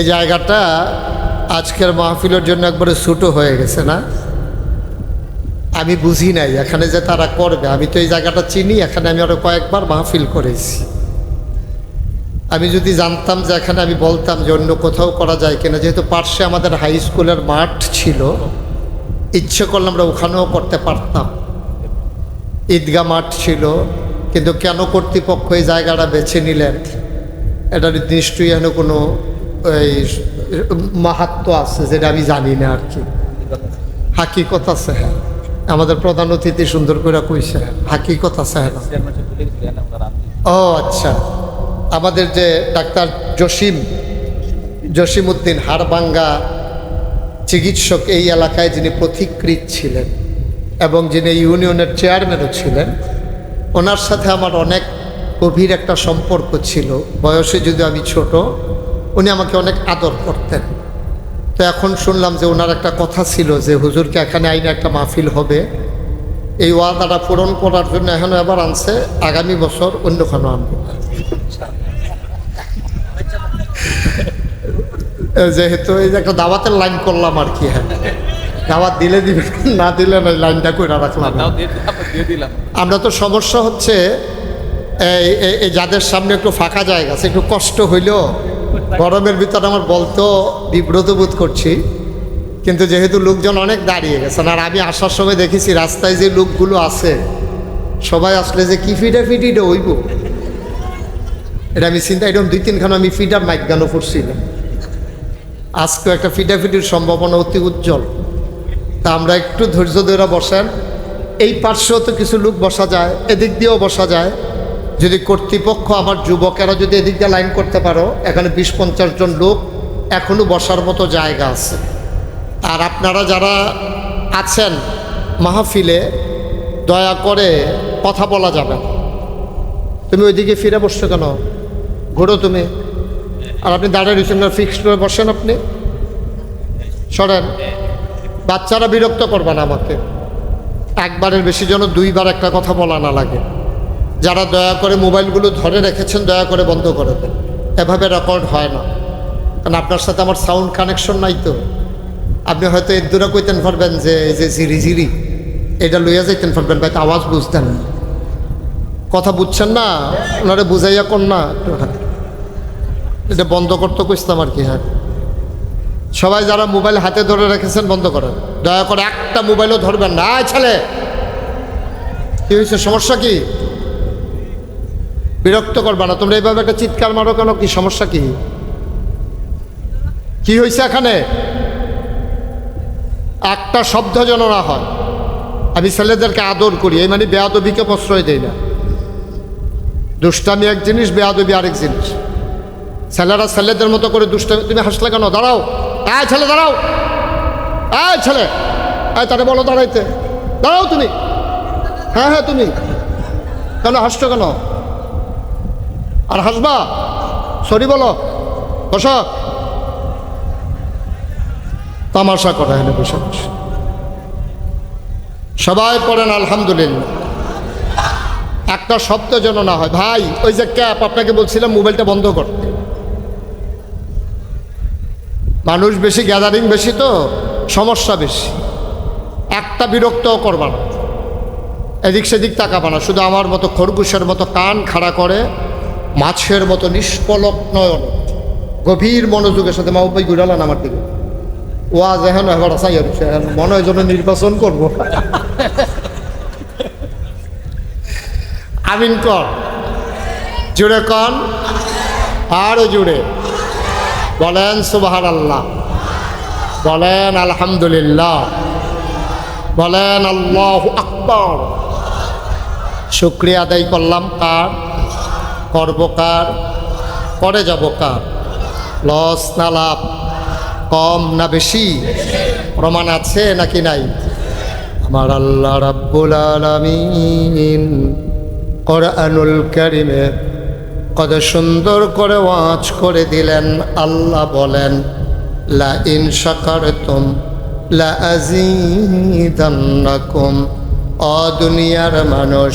এই জায়গাটা আজকের মাহফিলের জন্য একবারে ছোটো হয়ে গেছে না? আমি বুঝি নাই, এখানে যে তারা করবে, আমি তো এই জায়গাটা চিনি, এখানে আমি আরও কয়েকবার মাহফিল করেছি। আমি যদি জানতাম যে এখানে আমি বলতাম যে অন্য কোথাও করা যায় কিনা, যেহেতু পার্শ্বে আমাদের হাই স্কুলের মাঠ ছিল, ইচ্ছে করলে আমরা ওখানেও করতে পারতাম। ঈদগা মাঠ ছিল, কিন্তু কেন কর্তৃপক্ষ এই জায়গাটা বেছে নিলেন? এটা এখানে কোনো এই মাহাত্ম আছে যেটা আমি জানি না আর কি। হাকিকত আছে। হ্যাঁ আমাদের প্রধান অতিথি সুন্দর করে কইছে, হাকিকত আছে হ্যাঁ ও আচ্ছা। আমাদের যে ডাক্তার জসিম জসিম উদ্দিন হাড়বাঙ্গা চিকিৎসক এই এলাকায় যিনি পথিকৃত ছিলেন এবং যিনি ইউনিয়নের চেয়ারম্যানও ছিলেন, ওনার সাথে আমার অনেক গভীর একটা সম্পর্ক ছিল। বয়সে যদি আমি ছোট উনি আমাকে অনেক আদর করতেন। তো এখন শুনলাম যে ওনার একটা কথা ছিল যে হুজুরকে এখানে আইনে একটা মাহফিল হবে। এই ওয়াদাটা পূরণ করার জন্য এখন এবার আনছে আগামী বছর অন্যখানে আনব যেহেতু এই যে একটা দাওয়াতের লাইন করলাম আর কি হ্যাঁ। দাওয়াত দিলে দিবে না দিলে না লাইনটা করে রাখলাম। আমরা তো সমস্যা হচ্ছে এই যাদের সামনে একটু ফাঁকা জায়গা আছে একটু কষ্ট হইলেও গরমের ভিতরে আমার বলতেও বিব্রত বোধ করছি। কিন্তু যেহেতু লোকজন অনেক দাঁড়িয়ে গেছেন, আর আমি আসার সময় দেখেছি রাস্তায় যে লোকগুলো আছে, সবাই আসলে যে কি ফিটা ফিটিটা হইব? এটা আমি চিন্তা, এরকম দুই তিনখানা আমি ফিডার মাইক গানও করছিলাম আজকেও একটা ফিটাফিটির সম্ভাবনা অতি উজ্জ্বল। তা আমরা একটু ধৈর্য ধরে বসেন, এই পার্শ্বেও তো কিছু লোক বসা যায়, এদিক দিয়েও বসা যায়। যদি কর্তৃপক্ষ আমার যুবকেরা যদি এদিক দিয়ে লাইন করতে পারো, এখানে বিশ পঞ্চাশ জন লোক এখনও বসার মতো জায়গা আছে। আর আপনারা যারা আছেন মাহফিলে, দয়া করে কথা বলা যাবে তুমি ওইদিকে ফিরে বসছো কেন? ঘোরো তুমি। আর আপনি দাঁড়িয়ে রয়েছেন না ফিক্সড করে বসেন আপনি। সরেন। বাচ্চারা বিরক্ত করবে না আমাকে। একবারের বেশি যেন দুইবার একটা কথা বলা না লাগে। যারা দয়া করে মোবাইলগুলো ধরে রেখেছেন, দয়া করে বন্ধ করে দেন। এভাবে রেকর্ড হয় না। কারণ আপনার সাথে আমার সাউন্ড কানেকশন নাই তো। আপনি হয়তো এর দূরে কইতেন পারবেন যে, এই যে ঝিরি ঝিরি এটা লইয়া যাইতেন পারবেন ভাই আওয়াজ বুঝতেন না। কথা বুঝছেন না? ওনারে বুঝাইয়া কোন না। এটা বন্ধ করতে কইতাম আর কি হ্যাঁ। সবাই যারা মোবাইল হাতে ধরে রেখেছেন, বন্ধ করেন। দয়া করে একটা মোবাইলও ধরবেন না। ছেলে! কি হয়েছে সমস্যা কি? বিরক্ত করবে না তোমরা এইভাবে একটা চিৎকার মারো কেন? কি সমস্যা কি? কি হয়েছে এখানে? একটা শব্দ যেন না হয়। আমি ছেলেদেরকে আদর করি, এই মানে বেয়াদবিকে প্রশ্রয় দেই না। দুষ্টামি এক জিনিস, বেয়াদবি আরেক জিনিস। ছেলেরা ছেলেদের মতো করে দুষ্টামি তুমি হাসলে কেন? দাঁড়াও। আয় ছেলে, দাঁড়াও। আয় ছেলে। আয় তারে বলো দাঁড়াইতে। দাঁড়াও তুমি। হ্যাঁ হ্যাঁ তুমি। কেন হাসছো কেন? আর হাসবা? সরি বলো। বস। তামাশা করা এনে বসে বসে সবাই পড়েন আলহামদুলিল্লাহ। একটা শব্দ যেন না হয়। ভাই, ওই যে ক্যাপ, আপনাকে বলছিলাম মোবাইলটা বন্ধ করতে। মানুষ বেশি গ্যাদারিং বেশি তো, সমস্যা বেশি। একটা বিরক্তও করবা না। এদিক সেদিক তাকাবা না। শুধু আমার মতো খরগোশের মতো কান খাড়া করে মাছের মতো নিষ্পলক নয়ন। গভীর মনোযোগের সাথে মাহবাই ঘুরালান আমার দিকে। ওয়াজ এখন এবার আসাই মনে হয় যেন নির্বাচন করব। আমিন কর। জুড়ে কন আরও জুড়ে। বলেন সুবাহার আল্লাহ বলেন, আলহামদুলিল্লাহ। বলেন, আল্লাহ আকবর। শুক্রিয়া আদায় করলাম, কার? করব কার? করে যাব কার? লস না লাভ? কম না বেশি? প্রমাণ আছে নাকি নাই? আমার আল্লাহ রাব্বুল আলামিন কোরআনুল কারিমে কত সুন্দর করে ওয়াজ করে দিলেন। আল্লাহ বলেন লা ইন শাকারতুম লা আযীদান্নাকুম অ দুনিয়ার মানুষ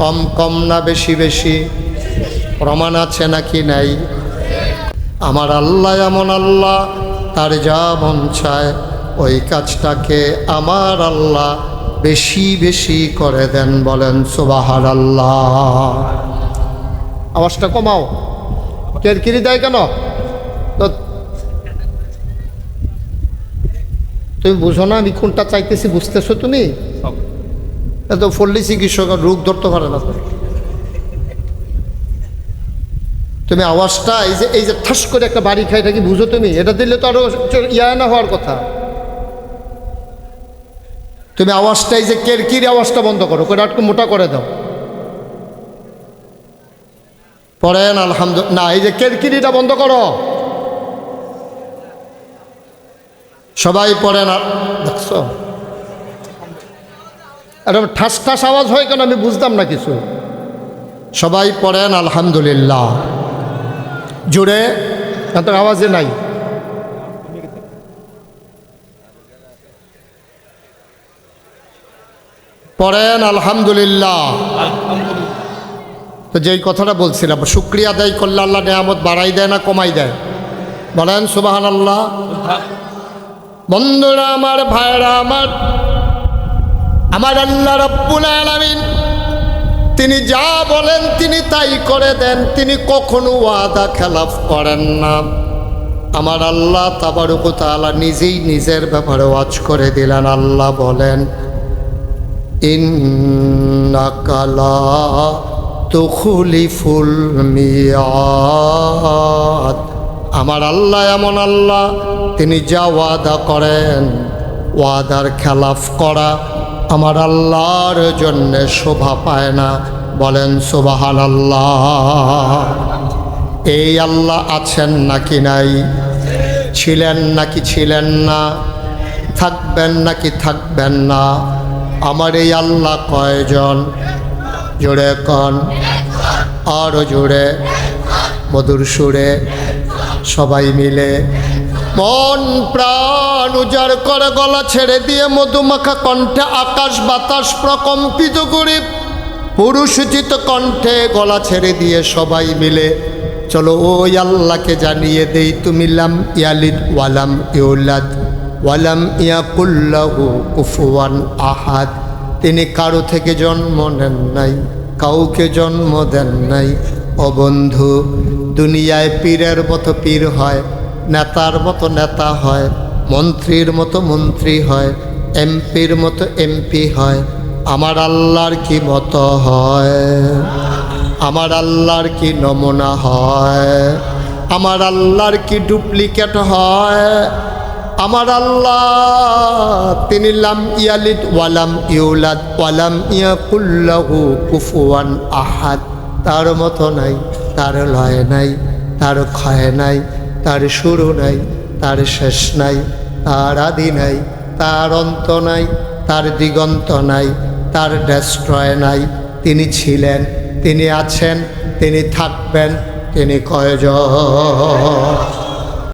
কম কম না বেশি বেশি। প্রমাণ আছে নাকি নাই? আমার আল্লাহ এমন আল্লাহ, তার যা মন চায়, ওই কাজটাকে আমার আল্লাহ বেশি বেশি করে দেন বলেন সুবাহার আল্লাহ আওয়াজটা কমাও। কেরকিরি দেয় কেন? তুমি বুঝো না আমি কোনটা চাইতেছি, বুঝতেছো তুমি? এত ফল্লি চিকিৎসক রোগ ধরতে পারে না তুমি আওয়াজটা এই যে এই যে ঠাস করে একটা বাড়ি খাই থাকি বুঝো তুমি? এটা দিলে তো আরও ইয়া না হওয়ার কথা। তুমি আওয়াজটা এই যে কেরকির আওয়াজটা বন্ধ করো করে মোটা করে দাও। পড়েন আলহামদুলিল্লাহ না, এই যে কেরকিরিটা বন্ধ করো। সবাই পড়েন দেখছ? এরকম ঠাস ঠাস আওয়াজ হয় কেন আমি বুঝতাম না কিছু। সবাই পড়েন, আলহামদুলিল্লাহ। জুড়ে এত আওয়াজে নাই। পড়েন, আলহামদুলিল্লাহ। তো যেই কথাটা বলছিলাম, শুক্রিয়া দেয় করলে আল্লাহ নেয়ামত বাড়াই দেয় না কমাই দেয়? বলেন সুবাহান আল্লাহ বন্ধুরা, আমার ভাইরা আমার আমার আল্লাহ রব্বুল আলামিন, তিনি যা বলেন তিনি তাই করে দেন, তিনি কখনো ওয়াদা খেলাফ করেন না। আমার আল্লাহ তাবারুক তাআলা নিজেই নিজের ব্যাপারে ওয়াজ করে দিলেন, আল্লাহ বলেন ইন্নাকালা তুখলিফুল মিয়াদ। আমার আল্লাহ এমন আল্লাহ, তিনি যা ওয়াদা করেন, ওয়াদার খেলাফ করা আমার আল্লাহর জন্যে শোভা পায় না। বলেন সুবাহান আল্লাহ এই আল্লাহ আছেন নাকি নাই? ছিলেন নাকি ছিলেন না? থাকবেন নাকি থাকবেন না? আমার এই আল্লাহ কয়জন? জোরে কন। আরও জোরে। মধুর সুরে। সবাই মিলে। মন, প্রাণ উজাড় করে, গলা ছেড়ে দিয়ে মধুমাখা কণ্ঠে আকাশ বাতাস প্রকম্পিত করে। পুরুষোচিত কণ্ঠে গলা ছেড়ে দিয়ে সবাই মিলে, চলো ওই আল্লাহকে জানিয়ে দেই তুমি লাম ইয়ালিদ ওয়ালাম ইউলাদ ওয়ালাম ইয়াকুল্লাহু কুফুয়ান আহাদ। তিনি কারও থেকে জন্ম নেন নাই, কাউকে জন্ম দেন নাই। ও বন্ধু, দুনিয়ায় পীরের মতো পীর হয় নেতার মতো নেতা হয়, মন্ত্রীর মতো মন্ত্রী হয়, এমপির মতো এমপি হয়। আমার আল্লাহর কি মতো হয়? আমার আল্লাহর কি নমুনা হয়? আমার আল্লাহর কি ডুপ্লিকেট হয়? আমার আল্লাহ তিনি লাম ইয়ালিদ ওয়ালাম ইউলাদ ওয়ালাম ইয়া ইয়াকুল্লাহু কুফুয়ান আহাদ। তার মতো নাই, তার লয় নাই, তার ক্ষয় নাই তার শুরু নাই, তার শেষ নাই, তার আদি নাই, তার অন্ত নাই, তার দিগন্ত নাই, তার ডেস্ট্রয় নাই। তিনি ছিলেন, তিনি আছেন, তিনি থাকবেন, তিনি কয়জন?